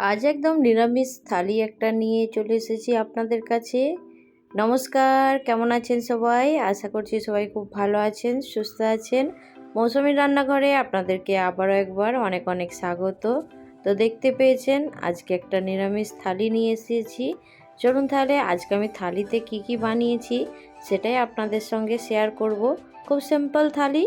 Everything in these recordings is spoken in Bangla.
আজ একদম নিরামিষ থালি একটা নিয়ে চলে এসেছি আপনাদের কাছে। নমস্কার, কেমন আছেন সবাই? আশা করছি সবাই খুব ভালো আছেন, সুস্থ আছেন। মৌসুমি রান্নাঘরে আপনাদেরকে আবারও একবার অনেক অনেক স্বাগত। তো দেখতে পেয়েছেন, আজকে একটা নিরামিষ থালি নিয়ে এসেছি। চলুন তাহলে আজকে আমি থালিতে কি কি বানিয়েছি সেটাই আপনাদের সঙ্গে শেয়ার করব। খুব সিম্পল থালি,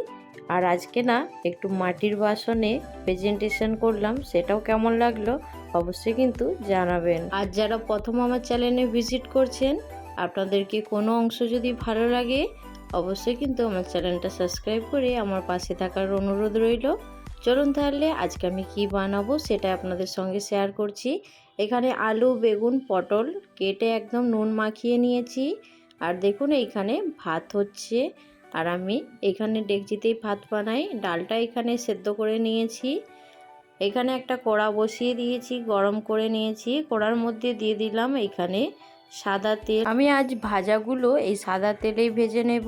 আর আজকে না একটু মাটির বাসনে প্রেজেন্টেশন করলাম, সেটাও কেমন লাগল? অবশ্যই কিন্তু জানাবেন। আর যারা প্রথম আমার চ্যানেলে ভিজিট করছেন, আপনাদেরকে কোনো অংশ যদি ভালো লাগে, অবশ্যই কিন্তু আমার চ্যানেলটা সাবস্ক্রাইব করে আমার পাশে থাকার অনুরোধ রইল। চলুন তাহলে আজকে আমি কি বানাবো সেটা আপনাদের সঙ্গে শেয়ার করছি। এখানে আলু, বেগুন, পটল কেটে একদম নুন মাখিয়ে নিয়েছি। আর দেখুন এইখানে ভাত হচ্ছে। আর আমি এখানে ডেকচিতেই ভাত বানাই। ডালটা এখানে সেদ্ধ করে নিয়েছি। এখানে একটা কড়া বসিয়ে দিয়েছি, গরম করে নিয়েছি। কড়ার মধ্যে দিয়ে দিলাম এখানে সাদা তেল। আমি আজ ভাজাগুলো এই সাদা তেলেই ভেজে নেব।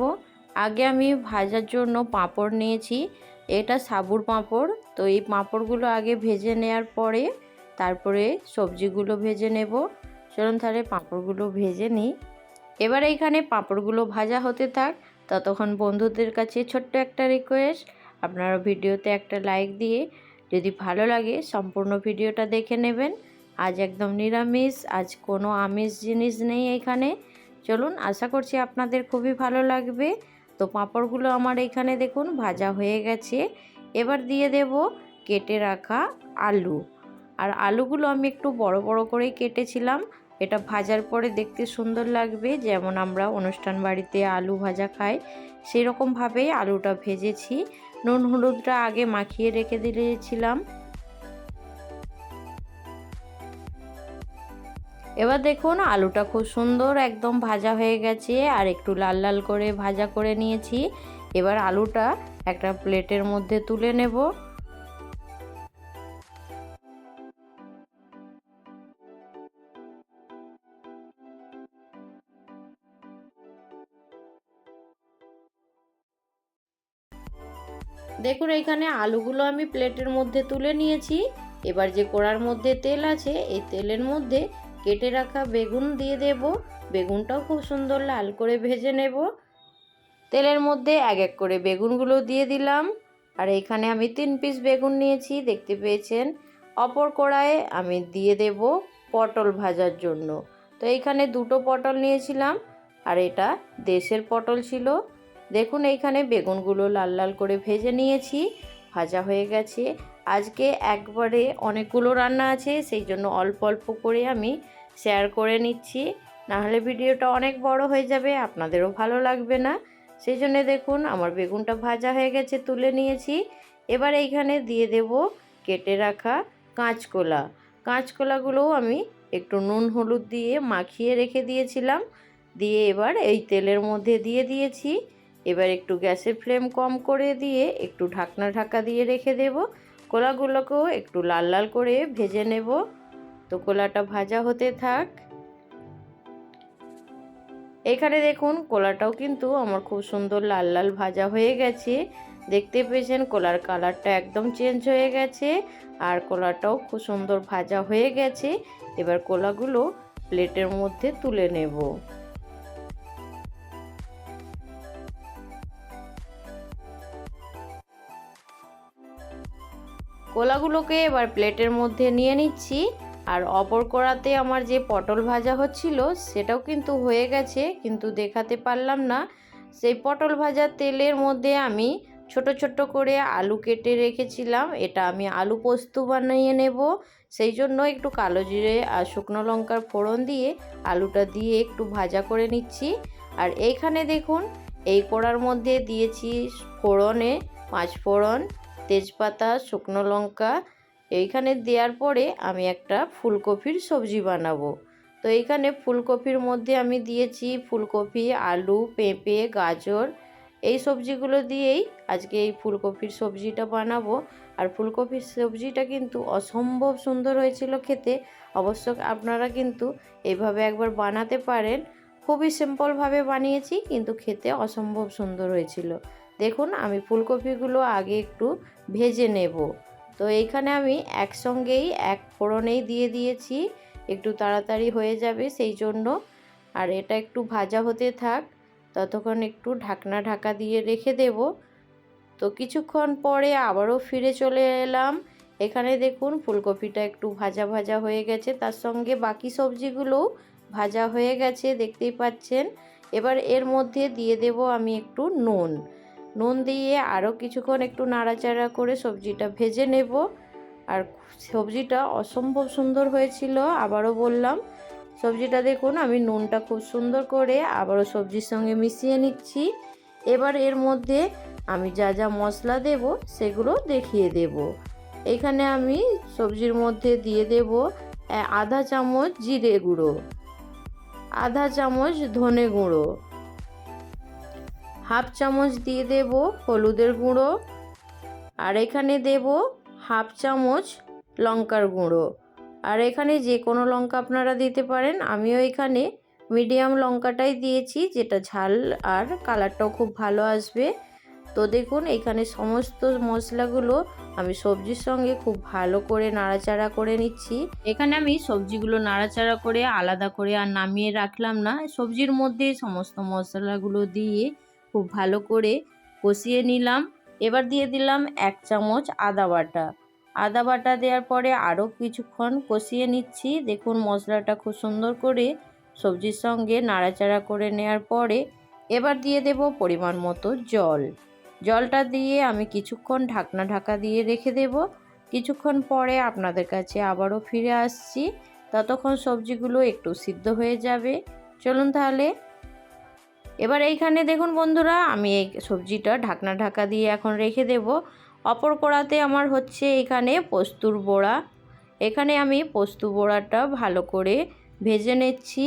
আগে আমি ভাজার জন্য পাঁপড় নিয়েছি। এটা সাবুর পাঁপড়। তো এই পাঁপড়গুলো আগে ভেজে নেওয়ার পরে তারপরে সবজিগুলো ভেজে নেব। চলুন তাহলে পাঁপড়গুলো ভেজে নিই। এবার এইখানে পাঁপড়গুলো ভাজা হতে থাক। ততক্ষণ বন্ধুদের কাছে ছোট্ট একটা রিকোয়েস্ট আপনারা ভিডিওতে একটা লাইক দিয়ে যদি ভালো লাগে, সম্পূর্ণ ভিডিওটা দেখে নেবেন। আজ একদম নিরামিষ, আজ কোনো আমিষ জিনিস নেই এখানে। চলুন, আশা করছি আপনাদের খুবই ভালো লাগবে। তো পাঁপড়গুলো আমার এখানে দেখুন, ভাজা হয়ে গেছে। এবার দিয়ে দেব কেটে রাখা আলু। আর আলুগুলো আমি একটু বড় বড় করেই কেটেছিলাম। এটা ভাজার পরে দেখতে সুন্দর লাগবে। যেমন আমরা অনুষ্ঠান বাড়িতে আলু ভাজা খাই, সেরকমভাবেই আলুটা ভেজেছি। নুন হলুদটা আগে মাখিয়ে রেখে দিয়েছিলাম। এবার দেখুন, আলুটা খুব সুন্দর একদম ভাজা হয়ে গেছে আর একটু লাল লাল করে ভাজা করে নিয়েছি। এবার আলুটা একটা প্লেটের মধ্যে তুলে নেব। দেখুন, এখানে আলুগুলো আমি প্লেটের মধ্যে তুলে নিয়েছি। এবার যে কড়ার মধ্যে তেল আছে, এই তেলের মধ্যে কেটে রাখা বেগুন দিয়ে দেব। বেগুনটাও খুব সুন্দর লাল করে ভেজে নেব। তেলের মধ্যে এক এক করে বেগুনগুলো দিয়ে দিলাম। আর এখানে আমি তিন পিস বেগুন নিয়েছি, দেখতে পেয়েছেন? অপর কড়াইয়ে আমি দিয়ে দেব পটল ভাজার জন্য। তো এইখানে দুটো পটল নিয়েছিলাম, আর এটা দেশের পটল ছিল। দেখুন, এইখানে বেগুনগুলো লাল লাল করে ভেজে নিয়েছি, ভাজা হয়ে গেছে। আজকে একবারে অনেকগুলো রান্না আছে, সেই জন্য অল্প অল্প করে আমি শেয়ার করে নিচ্ছি। নাহলে ভিডিওটা অনেক বড় হয়ে যাবে, আপনাদেরও ভালো লাগবে না। সেই জন্য দেখুন, আমার বেগুনটা ভাজা হয়ে গেছে, তুলে নিয়েছি। এবার এইখানে দিয়ে দেব কেটে রাখা কাঁচকলা। কাঁচকলাগুলোও আমি একটু নুন, হলুদ দিয়ে মাখিয়ে রেখে দিয়েছিলাম। দিয়ে এবার এই তেলের মধ্যে দিয়ে দিয়েছি। এবার একটু গ্যাসের ফ্লেম কম করে দিয়ে একটু ঢাকনা ঢাকা দিয়ে রেখে দেব। কোলাগুলোকেও একটু লাল লাল করে ভেজে নেব। তো কোলাটা ভাজা হতে থাক। এখানে দেখুন, কোলাটাও কিন্তু আমার খুব সুন্দর লাল লাল ভাজা হয়ে গেছে। দেখতে পেয়েছেন, কোলার কালারটা একদম চেঞ্জ হয়ে গেছে আর কোলাটাও খুব সুন্দর ভাজা হয়ে গেছে। এবার কোলাগুলো প্লেটের মধ্যে তুলে নেব। কোলাগুলোকে এবার প্লেটের মধ্যে নিয়ে নিচ্ছি। আর অপর কড়াতে আমার যে পটল ভাজা হচ্ছিল, সেটাও কিন্তু হয়ে গেছে, কিন্তু দেখাতে পারলাম না। সেই পটল ভাজা তেলের মধ্যে আমি ছোট ছোট করে আলু কেটে রেখেছিলাম, এটা আমি আলু পোস্ত বানিয়ে নেব। সেই জন্য একটু কালো জিরে আর শুকনো লঙ্কার ফোড়ন দিয়ে আলুটা দিয়ে একটু ভাজা করে নিচ্ছি। আর এইখানে দেখুন, এই কড়ার মধ্যে দিয়েছি ফোড়নে পাঁচ ফোড়ন তেজপাতা, শুকনো লঙ্কা, এইখানে দেওয়ার পরে আমি একটা ফুলকপির সবজি বানাবো। তো এইখানে ফুলকপির মধ্যে আমি দিয়েছি ফুলকপি, আলু, পেঁপে, গাজর, এই সবজিগুলো দিয়েই আজকে এই ফুলকপির সবজিটা বানাবো। আর ফুলকপির সবজিটা কিন্তু অসম্ভব সুন্দর হয়েছিল খেতে, অবশ্য আপনারা কিন্তু এইভাবে একবার বানাতে পারেন। খুবই সিম্পলভাবে বানিয়েছি, কিন্তু খেতে অসম্ভব সুন্দর হয়েছিল। দেখুন, আমি ফুলকপিগুলো আগে একটু ভেজে নেব। তো এইখানে আমি একসঙ্গেই এক ফোড়নেই দিয়ে দিয়েছি। একটু তাড়াতাড়ি হয়ে যাবে সেই জন্য। আর এটা একটু ভাজা হতে থাক, ততক্ষণ একটু ঢাকনা ঢাকা দিয়ে রেখে দেব। তো কিছুক্ষণ পরে আবারও ফিরে চলে এলাম। এখানে দেখুন, ফুলকপিটা একটু ভাজা ভাজা হয়ে গেছে। তার সঙ্গে বাকি সবজিগুলোও ভাজা হয়ে গেছে, দেখতেই পাচ্ছেন। এবার এর মধ্যে দিয়ে দেব আমি একটু নুন। নুন দিয়ে আরও কিছুক্ষণ একটু নাড়াচাড়া করে সবজিটা ভেজে নেব। আর সবজিটা অসম্ভব সুন্দর হয়েছিল, আবারও বললাম। সবজিটা দেখুন, আমি নুনটা খুব সুন্দর করে আবারও সবজির সঙ্গে মিশিয়ে নিচ্ছি। এবার এর মধ্যে আমি যা যা মশলা দেব, সেগুলো দেখিয়ে দেব। এখানে আমি সবজির মধ্যে দিয়ে দেব আধা চামচ জিরে গুঁড়ো, আধা চামচ ধনে গুঁড়ো। হাফ চামচ দিয়ে দেব হলুদের গুঁড়ো। আর এখানে দেব হাফ চামচ লঙ্কার গুঁড়ো। আর এখানে যে কোনো লঙ্কা আপনারা দিতে পারেন। আমিও এখানে মিডিয়াম লঙ্কাটাই দিয়েছি, যেটা ঝাল আর কালারটাও খুব ভালো আসবে। তো দেখুন, এখানে সমস্ত মশলাগুলো আমি সবজির সঙ্গে খুব ভালো করে নাড়াচাড়া করে নিচ্ছি। এখানে আমি সবজিগুলো নাড়াচাড়া করে আলাদা করে আর নামিয়ে রাখলাম না। সবজির মধ্যে সমস্ত মশলাগুলো দিয়ে খুব ভালো করে কষিয়ে নিলাম। এবার দিয়ে দিলাম এক চামচ আদা বাটা। আদা বাটা দেওয়ার পরে আরও কিছুক্ষণ কষিয়ে নিচ্ছি। দেখুন মশলাটা খুব সুন্দর করে সবজির সঙ্গে নাড়াচাড়া করে নেওয়ার পরে এবার দিয়ে দেব পরিমাণ মতো জল। জলটা দিয়ে আমি কিছুক্ষণ ঢাকনা ঢাকা দিয়ে রেখে দেব। কিছুক্ষণ পরে আপনাদের কাছে আবারও ফিরে আসছি। ততক্ষণ সবজিগুলো একটু সিদ্ধ হয়ে যাবে। চলুন তাহলে এবার এইখানে দেখুন বন্ধুরা, আমি এই সবজিটা ঢাকনা ঢাকা দিয়ে এখন রেখে দেব। অপর কড়াতে আমার হচ্ছে এখানে পোস্তুর বড়া। এখানে আমি পোস্ত বড়াটা ভালো করে ভেজে নিচ্ছি।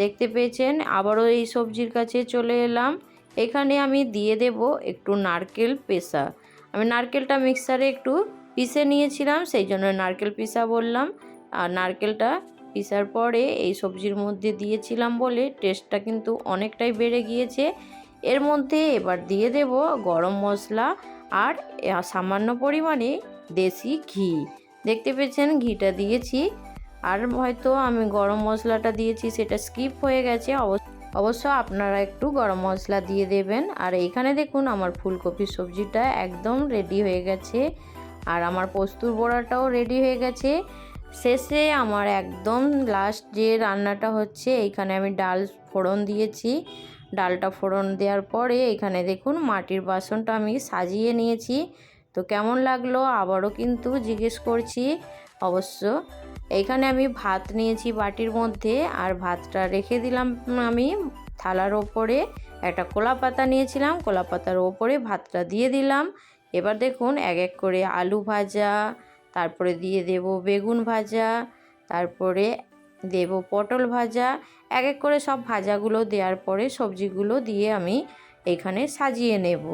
দেখতে পেয়েছেন, আবারও এই সবজির কাছে চলে এলাম। এখানে আমি দিয়ে দেব একটু নারকেল পেসা। আমি নারকেলটা মিক্সারে একটু পিষে নিয়েছিলাম, সেই জন্য নারকেল পিসা বললাম। আর নারকেলটা পিসার পরে এই সবজির মধ্যে দিয়েছিলাম বলে টেস্টটা কিন্তু অনেকটাই বেড়ে গিয়েছে। এর মধ্যে এবার দিয়ে দেব গরম মশলা আর সামান্য পরিমাণে দেশি ঘি। দেখতে পেয়েছেন, ঘিটা দিয়েছি। আর হয়তো আমি গরম মশলাটা দিয়েছি, সেটা স্কিপ হয়ে গেছে। অবশ্য আপনারা একটু গরম মশলা দিয়ে দেবেন। আর এখানে দেখুন, আমার ফুলকপির সবজিটা একদম রেডি হয়ে গেছে। আর আমার পোস্তুর বড়াটাও রেডি হয়ে গেছে। শেষে আমার একদম লাস্ট যে রান্নাটা হচ্ছে এইখানে আমি ডাল ফোড়ন দিয়েছি। ডালটা ফোড়ন দেওয়ার পরে এখানে দেখুন মাটির বাসনটা আমি সাজিয়ে নিয়েছি। তো কেমন লাগল আবারও কিন্তু জিজ্ঞেস করছি অবশ্য। এখানে আমি ভাত নিয়েছি বাটির মধ্যে, আর ভাতটা রেখে দিলাম আমি থালার ওপরে। একটা কোলা পাতা নিয়েছিলাম, কোলা পাতার ওপরে ভাতটা দিয়ে দিলাম। এবার দেখুন এক এক করে আলু ভাজা তারপরে দিয়ে দেব বেগুন ভাজা, তারপরে দেব পটল ভাজা। এক এক করে সব ভাজাগুলো দেওয়ার পরে সবজিগুলো দিয়ে আমি এখানে সাজিয়ে নেব।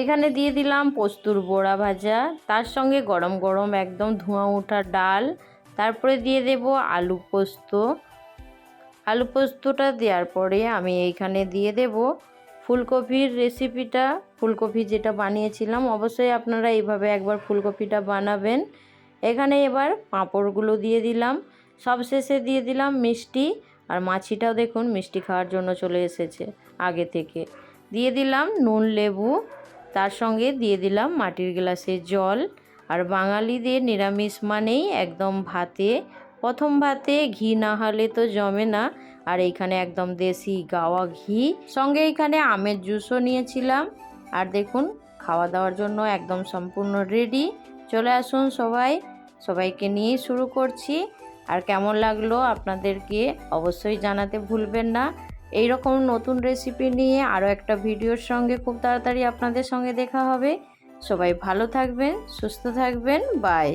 এখানে দিয়ে দিলাম পোস্তুর বড়া ভাজা, তার সঙ্গে গরম গরম একদম ধোঁয়া ওঠা ডাল। তারপরে দিয়ে দেব আলু পোস্ত। আলু পোস্তটা দেওয়ার পরে আমি এইখানে দিয়ে দেব ফুলকপির রেসিপিটা ফুলকপি যেটা বানিয়েছিলাম, অবশ্যই আপনারা এইভাবে একবার ফুলকপিটা বানাবেন। এখানে এবার পাঁপড়গুলো দিয়ে দিলাম। সবশেষে দিয়ে দিলাম মিষ্টি, আর মাছিটাও দেখুন মিষ্টি খাওয়ার জন্য চলে এসেছে আগে থেকে। দিয়ে দিলাম নুন, লেবু, তার সঙ্গে দিয়ে দিলাম মাটির গ্লাসে জল। আর বাঙালিদের নিরামিষ মানেই একদম ভাতে প্রথম ভাতে ঘি না হলে তো জমে না। আর এইখানে একদম দেশি গাওয়া ঘি। সঙ্গে এখানে আমের জুসও নিয়েছিলাম। আর দেখুন খাওয়া দাওয়ার জন্য একদম সম্পূর্ণ রেডি চলে আসুন সবাই। সবাইকে নিয়েই শুরু করছি। আর কেমন লাগল আপনাদেরকে অবশ্যই জানাতে ভুলবেন না। এই রকম নতুন রেসিপি নিয়ে আরও একটা ভিডিওর সঙ্গে খুব তাড়াতাড়ি আপনাদের সঙ্গে দেখা হবে। সবাই ভালো থাকবেন, সুস্থ থাকবেন। বাই